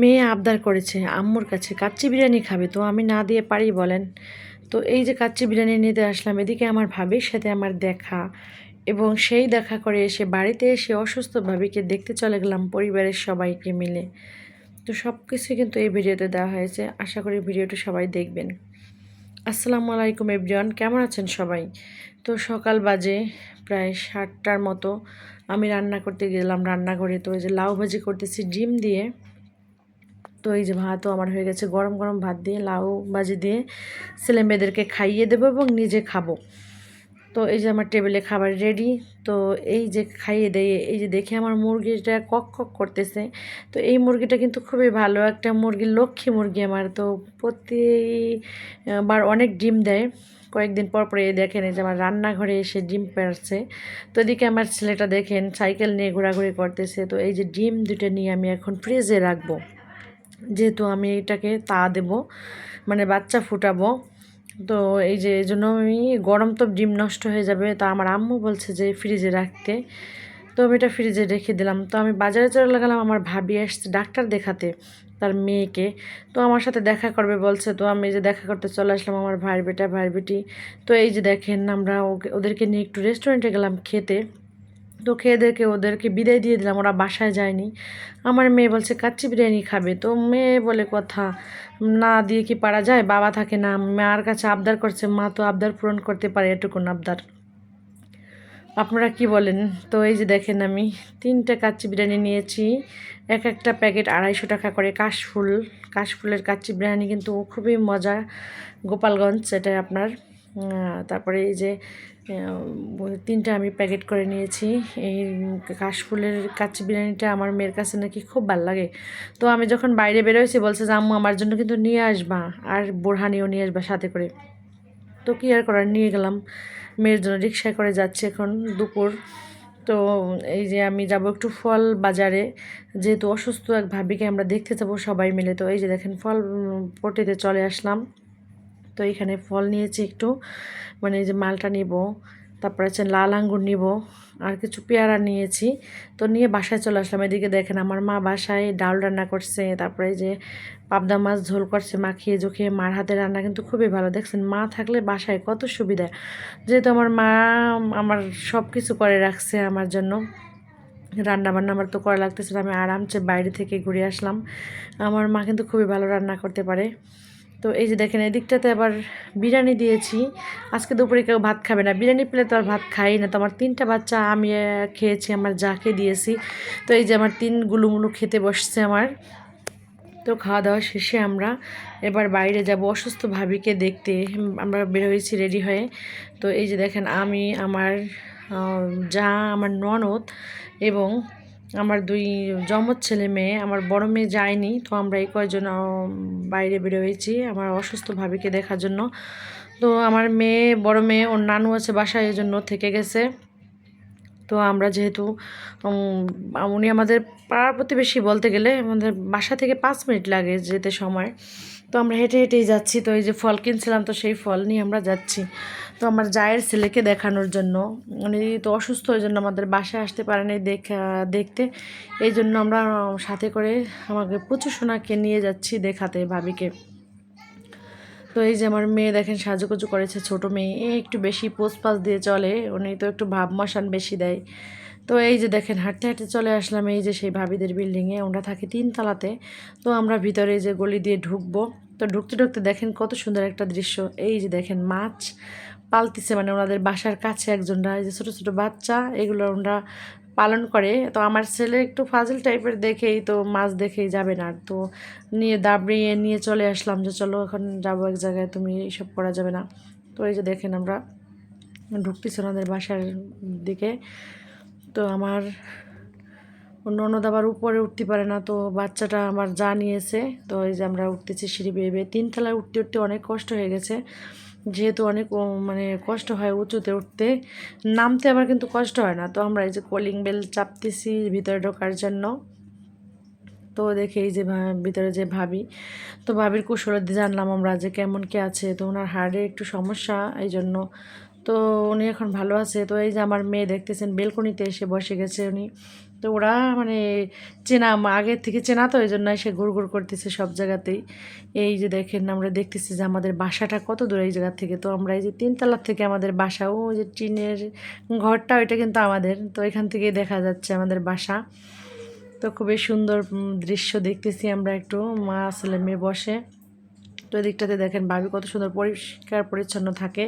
মেয়ে আবদার করেছে, আম্মুর কাছে। কাচ্চি বিরিয়ানি খাবে তো, আমি না দিয়ে পারি বলেন। তো এই যে কাচ্চি বিরিয়ানি নিতে আসলাম, এদিকে আমার ভাবির সাথে আমার দেখা এবং সেই দেখা করে এসে বাড়িতে এসে অসুস্থ ভাবিকে দেখতে চলে গেলাম পরিবারের সবাইকে মিলে। তো সব কিছুই কিন্তু এই ভিডিওতে দেওয়া হয়েছে, আশা করি ভিডিওটা সবাই দেখবেন। আসসালামু আলাইকুম এভরিওয়ান, কেমন আছেন সবাই? তো সকাল বাজে প্রায় সাতটার মতো, আমি রান্না করতে গেলাম রান্নাঘরে। তো ওই যে লাউ ভাজি করতেছি, ডিম দিয়ে তো এই যে ভাতও আমার হয়ে গেছে। গরম গরম ভাত দিয়ে, লাউ ভাজি দিয়ে ছেলে মেয়েদেরকে খাইয়ে দেবো এবং নিজে খাব। তো এই যে আমার টেবিলে খাবার রেডি তো এই যে খাইয়ে দেয় এই যে দেখে আমার মুরগিটা কক কক করতেছে। তো এই মুরগিটা কিন্তু খুবই ভালো, একটা মুরগি, লক্ষ্মী মুরগি আমার। তো প্রতিবার অনেক ডিম দেয়। কয়েকদিন পর পরে দেখেন যে আমার রান্নাঘরে এসে ডিম পেড়ছে তো এদিকে আমার ছেলেটা দেখেন, সাইকেল নিয়ে ঘোরাঘুরি করতেছে। তো এই যে ডিম দুটো নিয়ে আমি এখন ফ্রিজে রাখব। যেহেতু আমি এটাকে তা দেব মানে বাচ্চা ফুটাবো, তো এই যে এই জন্য আমি গরম তো ডিম নষ্ট হয়ে যাবে, তা আমার আম্মু বলছে যে ফ্রিজে রাখতে। তো আমি এটা ফ্রিজে রেখে দিলাম। তো আমি বাজারে চলে গেলাম, আমার ভাবি আসছে ডাক্তার দেখাতে, তার মেয়েকে। তো আমার সাথে দেখা করবে বলছে, তো আমি যে দেখা করতে চলে আসলাম আমার ভাই বেটা ভাই বেটি। তো এই যে দেখেন, আমরা ওকে, ওদেরকে নিয়ে একটু রেস্টুরেন্টে গেলাম খেতে। তো খেয়েদেরকে, ওদেরকে বিদায় দিয়ে দিলাম, ওরা বাসায় যায়নি। আমার মেয়ে বলছে, কাচ্চি বিরিয়ানি খাবে? তো মেয়ে বলে, কথা, না দিয়ে কি পারা যায়? বাবা থাকে না, মার কাছে আবদার করছে, মা তো আবদার পূরণ করতে পারে, এটুকুন আবদার। আপনারা কি বলেন? তো এই যে দেখেন আমি, তিনটা কাচ্চি বিরিয়ানি নিয়েছি, এক একটা প্যাকেট আড়াইশো টাকা করে কাশফুল। কাশফুলের কাচ্চি বিরিয়ানি কিন্তু খুবই মজা, গোপালগঞ্জ এটা আপনার। তারপরে এই যে তিনটা আমি প্যাকেট করে নিয়েছি। এই কাশফুলের কাচ্চি বিরিয়ানিটা আমার মেয়ের কাছে নাকি খুব ভালো লাগে। তো আমি যখন বাইরে বেরোয়েছি বলছে যে, আম্মু, আমার জন্য কিন্তু নিয়ে আসবা আর বোরহানিও নিয়ে আসবা সাথে করে। তো কি আর করার, নিয়ে গেলাম। মেয়ের জন্য রিক্সায় করে যাচ্ছে এখন দুপুর। তো এই যে, আমি যাব একটু ফল বাজারে। যেহেতু অসুস্থ এক ভাবিকে আমরা দেখতে যাব সবাই মিলে। তো এই যে, দেখেন ফল পটিতে চলে আসলাম। তো এখানে ফল নিয়েছি একটু। মানে যে মালটা নিব, তারপরে হচ্ছে লাল আঙ্গুর নিব, আর কিছু পেয়ারা নিয়েছি। তো নিয়ে বাসায় চলে আসলাম। এদিকে দেখেন আমার মা বাসায় ডাল রান্না করছে, তারপরে যে পাবদা মাছ ঝোল করছে মাখিয়ে জুখিয়ে মার হাতে রান্না কিন্তু খুবই ভালো। দেখছেন মা থাকলে বাসায় কত সুবিধা। যেহেতু আমার মা আমার সব কিছু করে রাখছে আমার জন্য। রান্না বান্না আমার তো করা লাগতেছিল আমি আরামসে বাইরে থেকে ঘুরে আসলাম। আমার মা কিন্তু খুবই ভালো রান্না করতে পারে। তো এই যে দেখেন, এদিকটাতে আবার বিরিয়ানি দিয়েছি। আজকে দুপুরে কেউ ভাত খাবে না। বিরিয়ানি পেলে তো আর ভাত খাই না। তো আমার তিনটা বাচ্চা, আমি খেয়েছি, আমার যাকে দিয়েছি। তো এই যে আমার তিন গুলুমুলু খেতে বসছে আমার। তো খাওয়া দাওয়া শেষে আমরা এবার বাইরে যাব অসুস্থ ভাবিকে দেখতে। আমরা বের হয়েছি রেডি হয়ে। তো এই যে দেখেন, আমি, আমার যা, আমার ননদ এবং আমার দুই জমজ ছেলে মেয়ে, আমার বড় মেয়ে যায়নি, তো আমরা এই কয়েকজন বাইরে বেরোয়েছি আমার অসুস্থ ভাবিকে দেখার জন্য। তো আমার মেয়ে, বড় মেয়ে, ওর নানু আছে বাসায়, এই জন্য থেকে গেছে। তো আমরা যেহেতু উনি আমাদের পাড়ার প্রতিবেশী বলতে গেলে, আমাদের বাসা থেকে পাঁচ মিনিট লাগে যেতে সময়। তো আমরা হেঁটে হেঁটেই যাচ্ছি, তো এই যে ফল কিনছিলাম, তো সেই ফল নিয়ে আমরা যাচ্ছি। তো আমার জায়ের ছেলেকে দেখানোর জন্য। উনি তো অসুস্থ, ওই জন্য আমাদের বাসায় আসতে পারেনি দেখা, দেখতে। এই জন্য আমরা সাথে করে আমাকে প্রচুর সোনাকে নিয়ে যাচ্ছি দেখাতে ভাবিকে। তো এই যে আমার মেয়ে দেখেন সাজুকুজু করেছে, ছোট মেয়ে। এ একটু বেশি পোস পাস দিয়ে চলে, উনি তো একটু ভাব মশান বেশি দেয়। তো এই যে দেখেন হাঁটতে হাঁটতে চলে আসলাম, এই যে সেই ভাবিদের বিল্ডিংয়ে ওরা থাকে তিনতলাতে। তো আমরা ভিতরে যে গলি দিয়ে ঢুকবো। তো ঢুকতে ঢুকতে দেখেন কত সুন্দর একটা দৃশ্য। এই যে দেখেন মাছ পালতিছে মানে ওনাদের বাসার কাছে একজনরা যে ছোটো ছোটো বাচ্চা, এগুলো ওনারা পালন করে। তো আমার ছেলে একটু ফাজিল টাইপের দেখেই তো মাছ দেখেই যাবে না। তো নিয়ে দাবড়িয়ে নিয়ে চলে আসলাম যে, চলো এখন যাব এক জায়গায়, তুমি এইসব করা যাবে না। তো এই যে দেখেন আমরা ঢুকতেছি ওনাদের বাসার দিকে। তো আমার ননদ আবার উপরে উঠতে পারে না, তো বাচ্চাটা আমার যা নিয়েছে। তো এই যে আমরা উঠতেছি সিঁড়ি বেয়ে বেয়ে। তিনতলায় উঠতে উঠতে অনেক কষ্ট হয়ে গেছে। যেহেতু অনেক মানে কষ্ট হয় উঁচুতে উঠতে, নামতে আবার কিন্তু কষ্ট হয় না। তো আমরা এই যে কলিং বেল চাপতেছি ভিতরে ঢোকার জন্য। তো দেখে এই যে ভিতরে যে ভাবি, তো ভাবির কুশলতি জানলাম আমরা যে কেমন কে আছে। তো ওনার হার্টে একটু সমস্যা এই জন্য তো উনি এখন ভালো আছে। তো এই যে আমার মেয়ে দেখতেছেন, বেলকনিতে এসে বসে গেছে উনি। তো ওরা মানে চেনা আগের থেকে চেনা তো ওই জন্য এসে ঘুর ঘুর করতেছে সব জায়গাতেই। এই যে দেখেন, আমরা দেখতেছি যে আমাদের বাসাটা কত দূর এই জায়গা থেকে। তো আমরা এই যে তিনতলার থেকে আমাদের বাসা, ও যে টিনের ঘরটা, ওইটা কিন্তু আমাদের। তো এখান থেকে দেখা যাচ্ছে আমাদের বাসা। তো খুবই সুন্দর দৃশ্য দেখতেছি আমরা একটু। মা ছেলে মেয়ে বসে। তো এদিকটাতে দেখেন বাবি কত সুন্দর পরিষ্কার পরিচ্ছন্ন থাকে।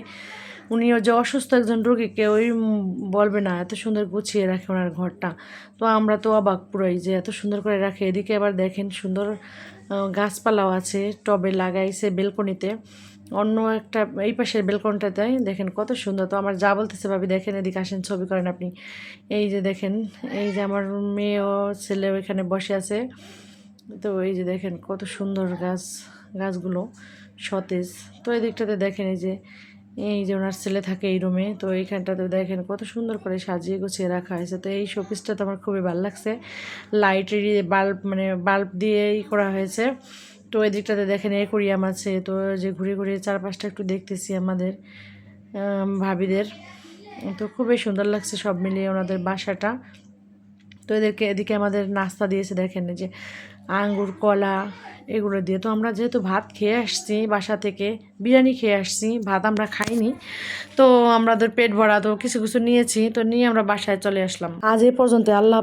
উনিও যে অসুস্থ একজন রোগী, কেউই বলবে না, এত সুন্দর গুছিয়ে রাখে ওনার ঘরটা। তো আমরা তো অবাক পুরোই যে এত সুন্দর করে রাখে। এদিকে আবার দেখেন সুন্দর গাছপালাও আছে, টবে লাগাইছে বেলকনিতে। অন্য একটা, এই পাশের বেলকনিটাতে দেখেন কত সুন্দর। তো আমার যা বলতেছে ভাবি, দেখেন এদিকে আসেন, ছবি করেন আপনি। এই যে দেখেন, এই যে আমার মেয়ে ও ছেলে ওইখানে বসে আছে। তো এই যে দেখেন কত সুন্দর গাছ, গাছগুলো সতেজ। তো এই দিকটাতে দেখেন এই যে এই যে ওনার ছেলে থাকে এই রুমে তো এইখানটাতে দেখেন কত সুন্দর করে সাজিয়ে গুছিয়ে রাখা হয়েছে। তো এই শোপিসটা তো আমার খুবই ভালো লাগছে। লাইটের বাল্ব মানে বাল্ব দিয়েই করা হয়েছে। তো এই দিকটাতে দেখেন একুরিয়াম আছে, তো যে ঘুরে ঘুরে চারপাশটা একটু দেখতেছি আমাদের ভাবিদের। তো খুবই সুন্দর লাগছে সব মিলিয়ে ওনাদের বাসাটা। তো এদেরকে, এদিকে আমাদের নাস্তা দিয়েছে দেখেন যে আঙ্গুর, কলা এগুলো দিয়ে। তো আমরা যেহেতু ভাত খেয়ে আসছি বাসা থেকে, বিরিয়ানি খেয়ে আসছি, ভাত আমরা খাইনি। তো আমাদের পেট ভরা, তো কিছু কিছু নিয়েছি, তো নিয়ে আমরা বাসায় চলে আসলাম। আজ এ পর্যন্ত আল্লাহ